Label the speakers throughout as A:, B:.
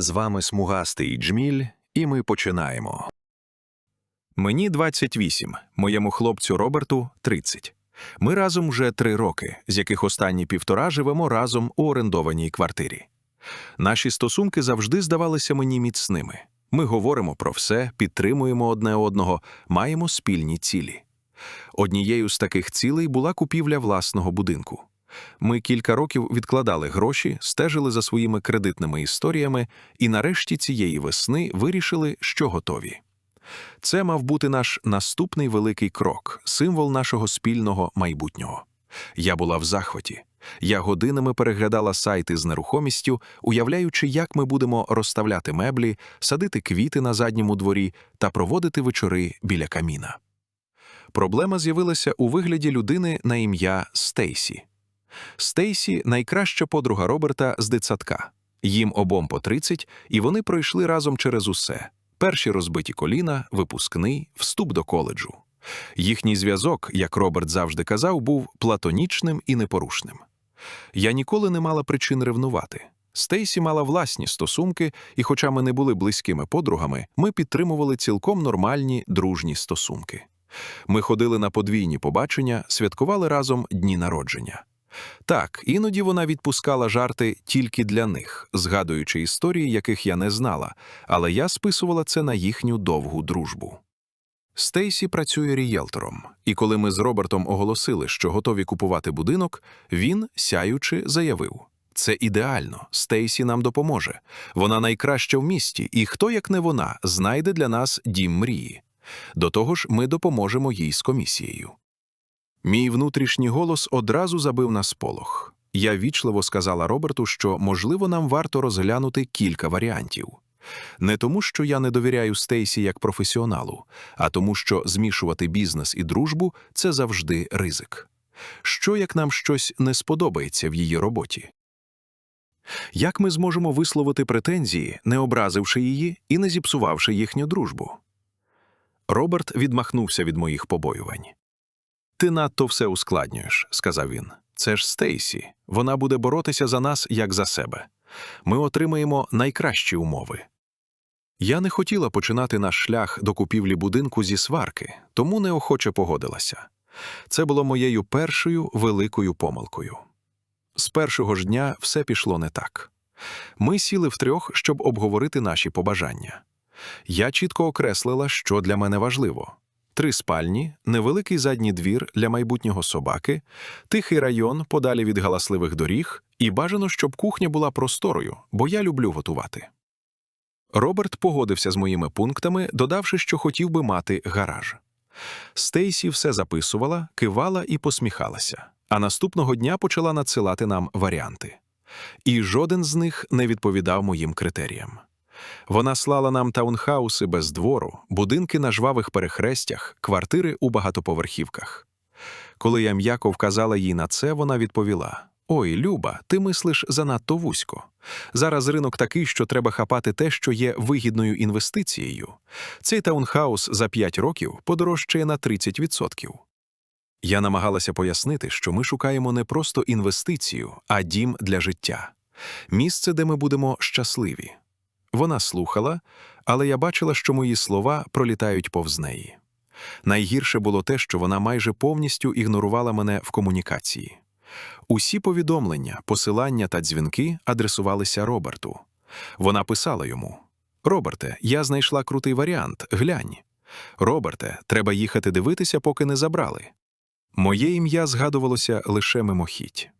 A: З вами смугастий Джміль, і ми починаємо. Мені 28, моєму хлопцю Роберту 30. Ми разом вже три роки, з яких останні півтора живемо разом у орендованій квартирі. Наші стосунки завжди здавалися мені міцними. Ми говоримо про все, підтримуємо одне одного, маємо спільні цілі. Однією з таких цілей була купівля власного будинку. Ми кілька років відкладали гроші, стежили за своїми кредитними історіями і нарешті цієї весни вирішили, що готові. Це мав бути наш наступний великий крок, символ нашого спільного майбутнього. Я була в захваті. Я годинами переглядала сайти з нерухомістю, уявляючи, як ми будемо розставляти меблі, садити квіти на задньому дворі та проводити вечори біля каміна. Проблема з'явилася у вигляді людини на ім'я Стейсі. Стейсі найкраща подруга Роберта з дитсадка. Їм обом по 30, і вони пройшли разом через усе: перші розбиті коліна, випускний, вступ до коледжу. Їхній зв'язок, як Роберт завжди казав, був платонічним і непорушним. Я ніколи не мала причин ревнувати. Стейсі мала власні стосунки, і, хоча ми не були близькими подругами, ми підтримували цілком нормальні дружні стосунки. Ми ходили на подвійні побачення, святкували разом дні народження. Так, іноді вона відпускала жарти тільки для них, згадуючи історії, яких я не знала, але я списувала це на їхню довгу дружбу. Стейсі працює рієлтором, і коли ми з Робертом оголосили, що готові купувати будинок, він, сяючи, заявив: це ідеально, Стейсі нам допоможе. Вона найкраща в місті, і хто, як не вона, знайде для нас дім мрії. До того ж, ми допоможемо їй з комісією. Мій внутрішній голос одразу забив на сполох. Я вічливо сказала Роберту, що, можливо, нам варто розглянути кілька варіантів. Не тому, що я не довіряю Стейсі як професіоналу, а тому, що змішувати бізнес і дружбу це завжди ризик. Що як нам щось не сподобається в її роботі? Як ми зможемо висловити претензії, не образивши її і не зіпсувавши їхню дружбу? Роберт відмахнувся від моїх побоювань. Ти надто все ускладнюєш, сказав він. Це ж Стейсі. Вона буде боротися за нас як за себе. Ми отримаємо найкращі умови. Я не хотіла починати наш шлях до купівлі будинку зі сварки, тому неохоче погодилася. Це було моєю першою великою помилкою. З першого ж дня все пішло не так. Ми сіли втрьох, щоб обговорити наші побажання. Я чітко окреслила, що для мене важливо: три спальні, невеликий задній двір для майбутнього собаки, тихий район подалі від галасливих доріг, і бажано, щоб кухня була просторою, бо я люблю готувати. Роберт погодився з моїми пунктами, додавши, що хотів би мати гараж. Стейсі все записувала, кивала і посміхалася, а наступного дня почала надсилати нам варіанти. І жоден з них не відповідав моїм критеріям. Вона слала нам таунхауси без двору, будинки на жвавих перехрестях, квартири у багатоповерхівках. Коли я м'яко вказала їй на це, вона відповіла: Ой, Люба, ти мислиш занадто вузько. Зараз ринок такий, що треба хапати те, що є вигідною інвестицією. Цей таунхаус за 5 років подорожчає на 30%. Я намагалася пояснити, що ми шукаємо не просто інвестицію, а дім для життя, місце, де ми будемо щасливі. Вона слухала, але я бачила, що мої слова пролітають повз неї. Найгірше було те, що вона майже повністю ігнорувала мене в комунікації. Усі повідомлення, посилання та дзвінки адресувалися Роберту. Вона писала йому: Роберте, я знайшла крутий варіант, глянь. Роберте, треба їхати дивитися, поки не забрали. Моє ім'я згадувалося лише мимохідь.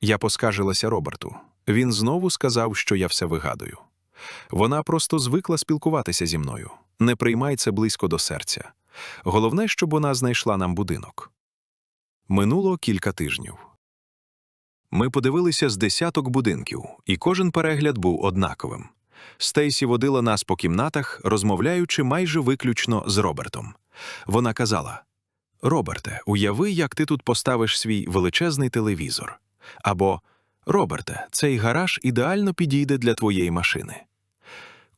A: Я поскаржилася Роберту. Він знову сказав, що я все вигадую. Вона просто звикла спілкуватися зі мною. Не приймай це близько до серця. Головне, щоб вона знайшла нам будинок. Минуло кілька тижнів. Ми подивилися з десяток будинків, і кожен перегляд був однаковим. Стейсі водила нас по кімнатах, розмовляючи майже виключно з Робертом. Вона казала: Роберте, уяви, як ти тут поставиш свій величезний телевізор. Або Роберте, цей гараж ідеально підійде для твоєї машини.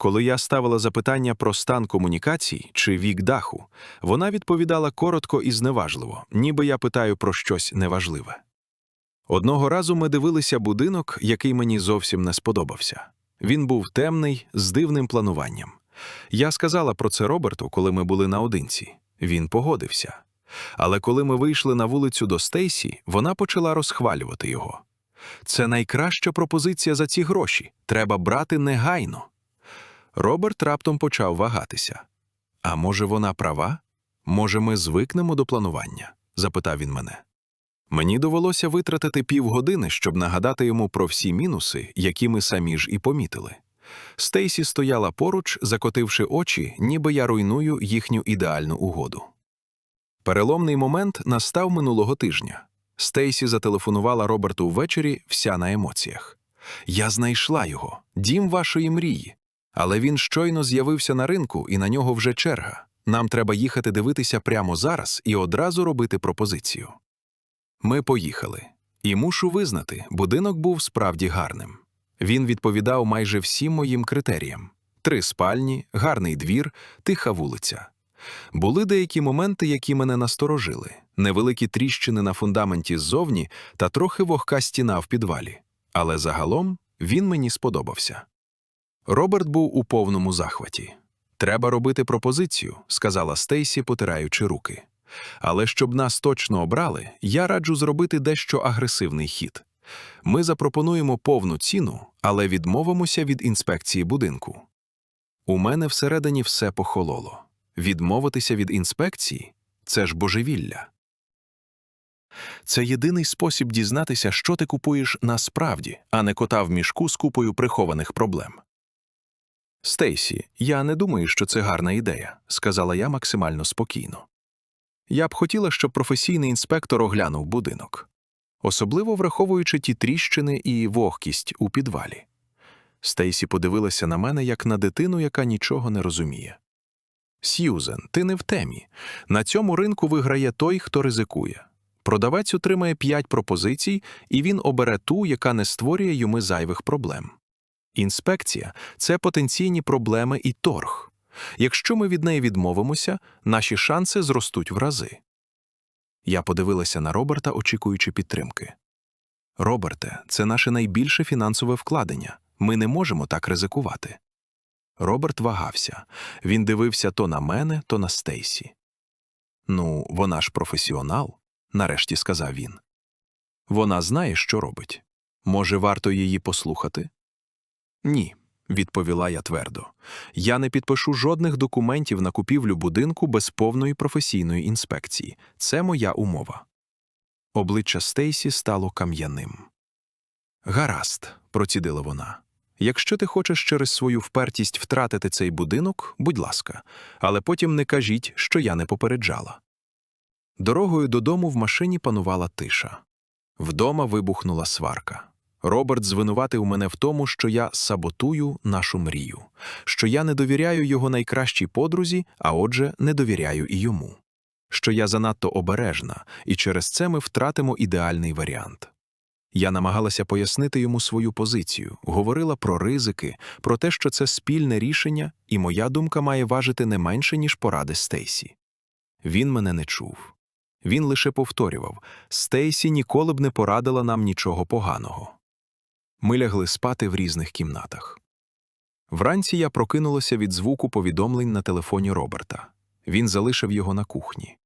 A: Коли я ставила запитання про стан комунікацій чи вік даху, вона відповідала коротко і зневажливо, ніби я питаю про щось неважливе. Одного разу ми дивилися будинок, який мені зовсім не сподобався. Він був темний, з дивним плануванням. Я сказала про це Роберту, коли ми були наодинці. Він погодився. Але коли ми вийшли на вулицю до Стейсі, вона почала розхвалювати його. Це найкраща пропозиція за ці гроші. Треба брати негайно. Роберт раптом почав вагатися. А може, вона права? Може, ми звикнемо до планування? запитав він мене. Мені довелося витратити півгодини, щоб нагадати йому про всі мінуси, які ми самі ж і помітили. Стейсі стояла поруч, закотивши очі, ніби я руйную їхню ідеальну угоду. Переломний момент настав минулого тижня. Стейсі зателефонувала Роберту ввечері, вся на емоціях. Я знайшла його, дім вашої мрії. Але він щойно з'явився на ринку, і на нього вже черга. Нам треба їхати дивитися прямо зараз і одразу робити пропозицію. Ми поїхали, і мушу визнати, будинок був справді гарним. Він відповідав майже всім моїм критеріям: три спальні, гарний двір, тиха вулиця. Були деякі моменти, які мене насторожили: невеликі тріщини на фундаменті ззовні та трохи вогка стіна в підвалі. Але загалом він мені сподобався. Роберт був у повному захваті. Треба робити пропозицію, сказала Стейсі, потираючи руки. Але щоб нас точно обрали, я раджу зробити дещо агресивний хід. Ми запропонуємо повну ціну, але відмовимося від інспекції будинку. У мене всередині все похололо. Відмовитися від інспекції це ж божевілля. Це єдиний спосіб дізнатися, що ти купуєш насправді, а не кота в мішку з купою прихованих проблем. Стейсі, я не думаю, що це гарна ідея, сказала я максимально спокійно. Я б хотіла, щоб професійний інспектор оглянув будинок, особливо враховуючи ті тріщини і вогкість у підвалі. Стейсі подивилася на мене як на дитину, яка нічого не розуміє. Сьюзен, ти не в темі. На цьому ринку виграє той, хто ризикує. Продавець отримає п'ять пропозицій, і він обере ту, яка не створює йому зайвих проблем. Інспекція це потенційні проблеми і торг. Якщо ми від неї відмовимося, наші шанси зростуть в рази. Я подивилася на Роберта, очікуючи підтримки. Роберте, це наше найбільше фінансове вкладення. Ми не можемо так ризикувати. Роберт вагався. Він дивився то на мене, то на Стейсі. Ну, вона ж професіонал, нарешті сказав він. Вона знає, що робить. Може, варто її послухати? Ні, відповіла я твердо. Я не підпишу жодних документів на купівлю будинку без повної професійної інспекції. Це моя умова. Обличчя Стейсі стало кам'яним. Гаразд, процідила вона. Якщо ти хочеш через свою впертість втратити цей будинок, будь ласка, але потім не кажіть, що я не попереджала. Дорогою додому в машині панувала тиша. Вдома вибухнула сварка. Роберт звинуватив мене в тому, що я саботую нашу мрію, що я не довіряю його найкращій подрузі, а отже, не довіряю і йому, що я занадто обережна, і через це ми втратимо ідеальний варіант. Я намагалася пояснити йому свою позицію, говорила про ризики, про те, що це спільне рішення, і моя думка має важити не менше, ніж поради Стейсі. Він мене не чув. Він лише повторював Стейсі ніколи б не порадила нам нічого поганого. Ми лягли спати в різних кімнатах. Вранці я прокинулася від звуку повідомлень на телефоні Роберта. Він залишив його на кухні.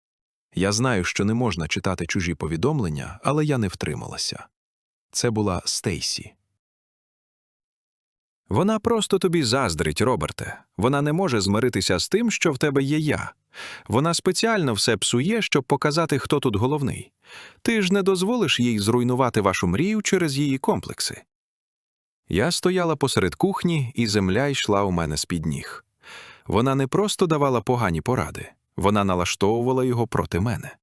A: Я знаю, що не можна читати чужі повідомлення, але я не втрималася. Це була Стейсі. Вона просто тобі заздрить, Роберте. Вона не може змиритися з тим, що в тебе є я. Вона спеціально все псує, щоб показати, хто тут головний. Ти ж не дозволиш їй зруйнувати вашу мрію через її комплекси. Я стояла посеред кухні, і земля йшла у мене з-під ніг. Вона не просто давала погані поради, вона налаштовувала його проти мене.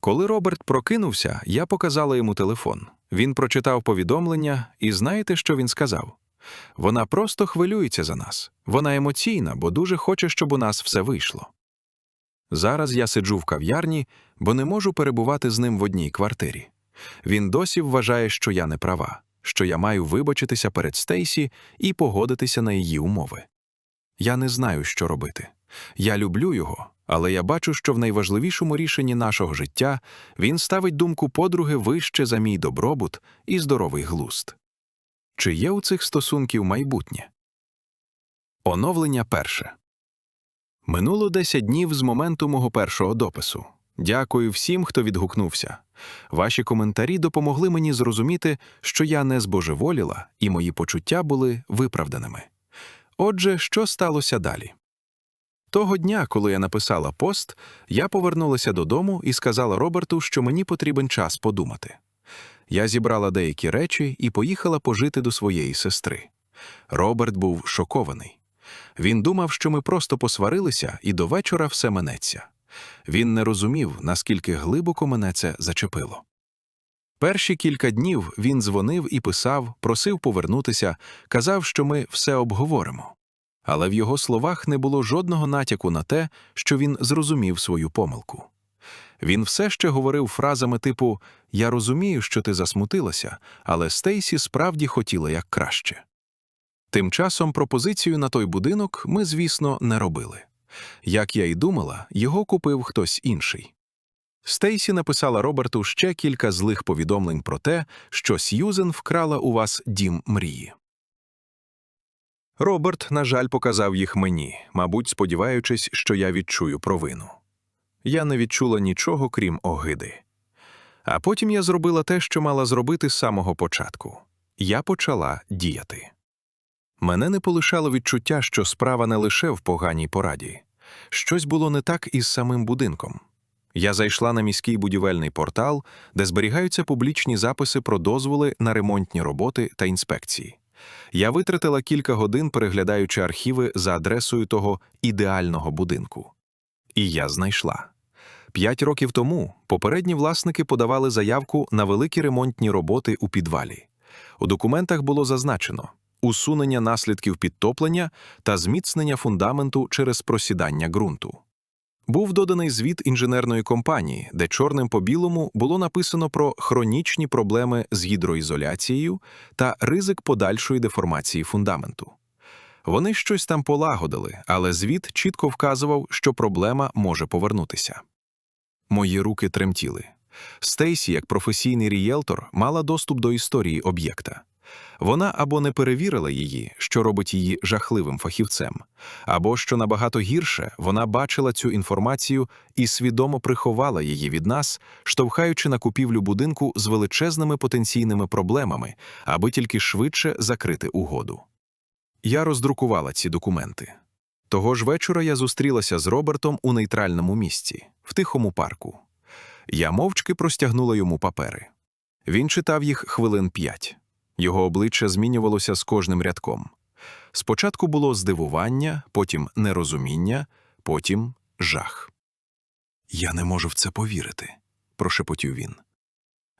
A: Коли Роберт прокинувся, я показала йому телефон. Він прочитав повідомлення, і знаєте, що він сказав? Вона просто хвилюється за нас. Вона емоційна, бо дуже хоче, щоб у нас все вийшло. Зараз я сиджу в кав'ярні, бо не можу перебувати з ним в одній квартирі. Він досі вважає, що я не права, що я маю вибачитися перед Стейсі і погодитися на її умови. Я не знаю, що робити. Я люблю його, але я бачу, що в найважливішому рішенні нашого життя він ставить думку подруги вище за мій добробут і здоровий глуст. Чи є у цих стосунків майбутнє? Оновлення перше. Минуло 10 днів з моменту мого першого допису. Дякую всім, хто відгукнувся. Ваші коментарі допомогли мені зрозуміти, що я не збожеволіла, і мої почуття були виправданими. Отже, що сталося далі? Того дня, коли я написала пост, я повернулася додому і сказала Роберту, що мені потрібен час подумати. Я зібрала деякі речі і поїхала пожити до своєї сестри. Роберт був шокований. Він думав, що ми просто посварилися, і до вечора все минеться. Він не розумів, наскільки глибоко мене це зачепило. Перші кілька днів він дзвонив і писав, просив повернутися, казав, що ми все обговоримо. Але в його словах не було жодного натяку на те, що він зрозумів свою помилку. Він все ще говорив фразами типу Я розумію, що ти засмутилася, але Стейсі справді хотіла як краще. Тим часом пропозицію на той будинок ми, звісно, не робили. Як я й думала, його купив хтось інший. Стейсі написала Роберту ще кілька злих повідомлень про те, що Сьюзен вкрала у вас дім мрії. Роберт, на жаль, показав їх мені, мабуть, сподіваючись, що я відчую провину. Я не відчула нічого, крім огиди. А потім я зробила те, що мала зробити з самого початку я почала діяти. Мене не полишало відчуття, що справа не лише в поганій пораді. Щось було не так із самим будинком. Я зайшла на міський будівельний портал, де зберігаються публічні записи про дозволи на ремонтні роботи та інспекції. Я витратила кілька годин, переглядаючи архіви за адресою того ідеального будинку. І я знайшла. П'ять років тому попередні власники подавали заявку на великі ремонтні роботи у підвалі. У документах було зазначено усунення наслідків підтоплення та зміцнення фундаменту через просідання ґрунту. Був доданий звіт інженерної компанії, де чорним по білому було написано про хронічні проблеми з гідроізоляцією та ризик подальшої деформації фундаменту. Вони щось там полагодили, але звіт чітко вказував, що проблема може повернутися. Мої руки тремтіли. Стейсі, як професійний рієлтор, мала доступ до історії об'єкта. Вона або не перевірила її, що робить її жахливим фахівцем, або, що набагато гірше, вона бачила цю інформацію і свідомо приховала її від нас, штовхаючи на купівлю будинку з величезними потенційними проблемами, аби тільки швидше закрити угоду. Я роздрукувала ці документи. Того ж вечора я зустрілася з Робертом у нейтральному місці, в тихому парку. Я мовчки простягнула йому папери. Він читав їх хвилин п'ять. Його обличчя змінювалося з кожним рядком. Спочатку було здивування, потім нерозуміння, потім жах. Я не можу в це повірити, прошепотів він.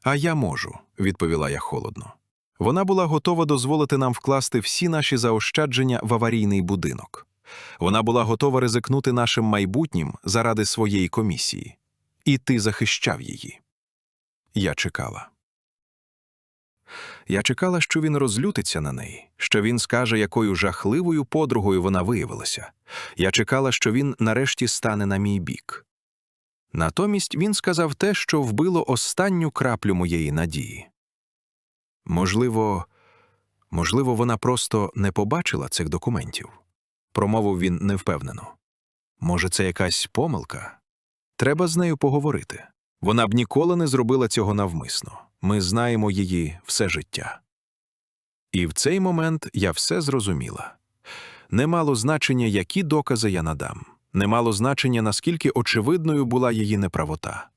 A: А я можу, відповіла я холодно. Вона була готова дозволити нам вкласти всі наші заощадження в аварійний будинок. Вона була готова ризикнути нашим майбутнім заради своєї комісії. І ти захищав її. Я чекала. Я чекала, що він розлютиться на неї, що він скаже, якою жахливою подругою вона виявилася. Я чекала, що він нарешті стане на мій бік. Натомість він сказав те, що вбило останню краплю моєї надії. Можливо, можливо, вона просто не побачила цих документів, промовив він невпевнено. Може, це якась помилка? Треба з нею поговорити. Вона б ніколи не зробила цього навмисно. Ми знаємо її все життя. І в цей момент я все зрозуміла. Не мало значення, які докази я надам, не мало значення, наскільки очевидною була її неправота.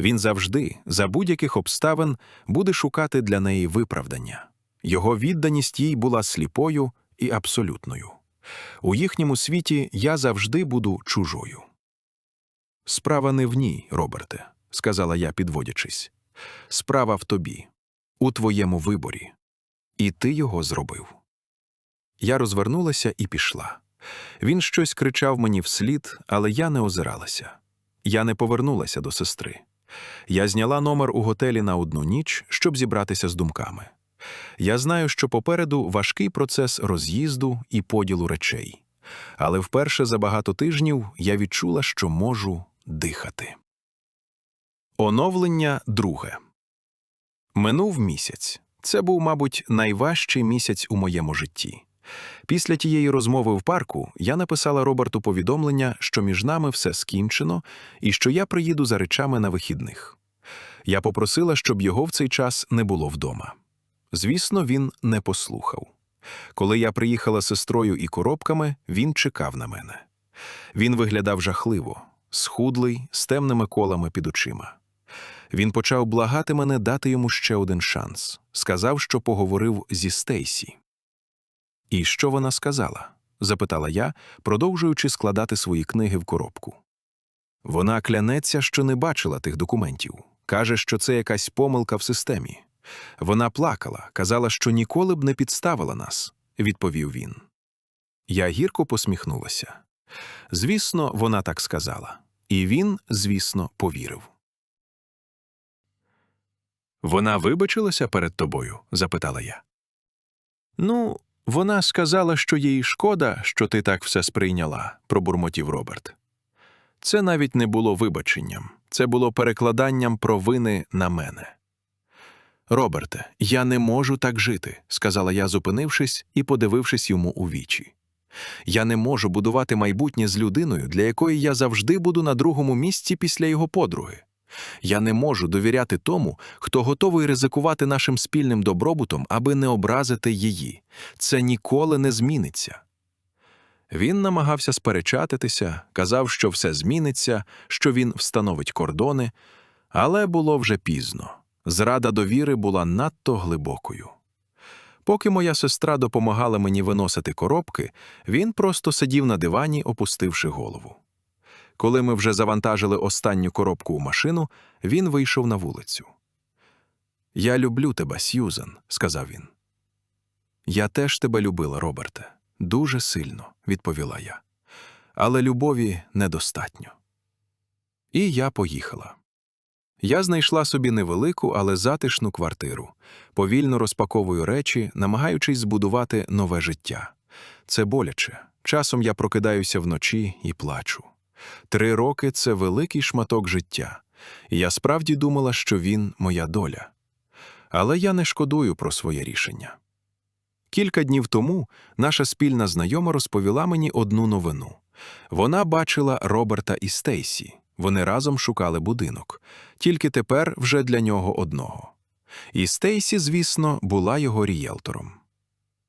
A: Він завжди, за будь-яких обставин, буде шукати для неї виправдання. Його відданість їй була сліпою і абсолютною. У їхньому світі я завжди буду чужою. Справа не в ній, Роберте, сказала я, підводячись. Справа в тобі, у твоєму виборі. І ти його зробив. Я розвернулася і пішла. Він щось кричав мені вслід, але я не озиралася. Я не повернулася до сестри. Я зняла номер у готелі на одну ніч, щоб зібратися з думками. Я знаю, що попереду важкий процес роз'їзду і поділу речей, але вперше за багато тижнів я відчула, що можу дихати. Оновлення друге. Минув місяць. Це був, мабуть, найважчий місяць у моєму житті. Після тієї розмови в парку я написала Роберту повідомлення, що між нами все скінчено і що я приїду за речами на вихідних. Я попросила, щоб його в цей час не було вдома. Звісно, він не послухав. Коли я приїхала з сестрою і коробками, він чекав на мене. Він виглядав жахливо, схудлий, з темними колами під очима. Він почав благати мене дати йому ще один шанс. Сказав, що поговорив зі Стейсі. І що вона сказала? запитала я, продовжуючи складати свої книги в коробку. Вона клянеться, що не бачила тих документів. Каже, що це якась помилка в системі. Вона плакала, казала, що ніколи б не підставила нас, відповів він. Я гірко посміхнулася. Звісно, вона так сказала. І він, звісно, повірив. Вона вибачилася перед тобою? запитала я. Ну, вона сказала, що їй шкода, що ти так все сприйняла, пробурмотів Роберт. Це навіть не було вибаченням, це було перекладанням провини на мене. Роберте, я не можу так жити, сказала я, зупинившись і подивившись йому у вічі. Я не можу будувати майбутнє з людиною, для якої я завжди буду на другому місці після його подруги. Я не можу довіряти тому, хто готовий ризикувати нашим спільним добробутом, аби не образити її. Це ніколи не зміниться. Він намагався сперечатися, казав, що все зміниться, що він встановить кордони, але було вже пізно. Зрада довіри була надто глибокою. Поки моя сестра допомагала мені виносити коробки, він просто сидів на дивані, опустивши голову. Коли ми вже завантажили останню коробку у машину, він вийшов на вулицю. Я люблю тебе, Сьюзен, сказав він. Я теж тебе любила, Роберте, дуже сильно, відповіла я. Але любові недостатньо. І я поїхала. Я знайшла собі невелику, але затишну квартиру, повільно розпаковую речі, намагаючись збудувати нове життя. Це боляче. Часом я прокидаюся вночі і плачу. Три роки це великий шматок життя, я справді думала, що він моя доля. Але я не шкодую про своє рішення. Кілька днів тому наша спільна знайома розповіла мені одну новину. Вона бачила Роберта і Стейсі. Вони разом шукали будинок, тільки тепер вже для нього одного. І Стейсі, звісно, була його рієлтором.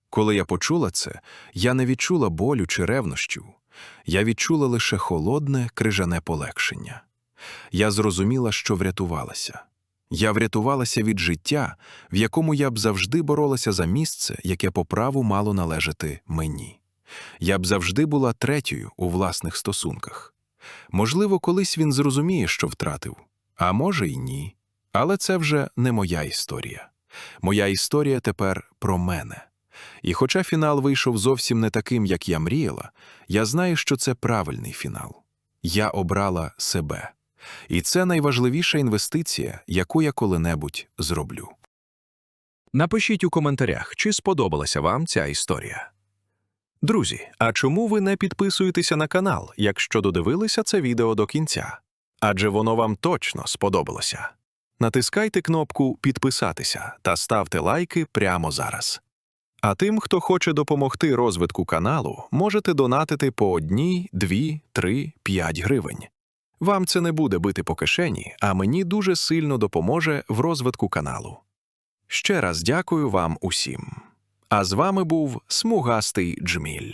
A: Коли я почула це, я не відчула болю чи ревнощів. Я відчула лише холодне, крижане полегшення. Я зрозуміла, що врятувалася. Я врятувалася від життя, в якому я б завжди боролася за місце, яке по праву мало належати мені. Я б завжди була третьою у власних стосунках. Можливо, колись він зрозуміє, що втратив, а може й ні. Але це вже не моя історія. Моя історія тепер про мене. І хоча фінал вийшов зовсім не таким, як я мріяла, я знаю, що це правильний фінал. Я обрала себе. І це найважливіша інвестиція, яку я коли-небудь зроблю. Напишіть у коментарях, чи сподобалася вам ця історія. Друзі, а чому ви не підписуєтеся на канал, якщо додивилися це відео до кінця? Адже воно вам точно сподобалося. Натискайте кнопку Підписатися та ставте лайки прямо зараз. А тим, хто хоче допомогти розвитку каналу, можете донатити по одній, дві, три, п'ять гривень. Вам це не буде бити по кишені, а мені дуже сильно допоможе в розвитку каналу. Ще раз дякую вам усім. А з вами був смугастий Джміль.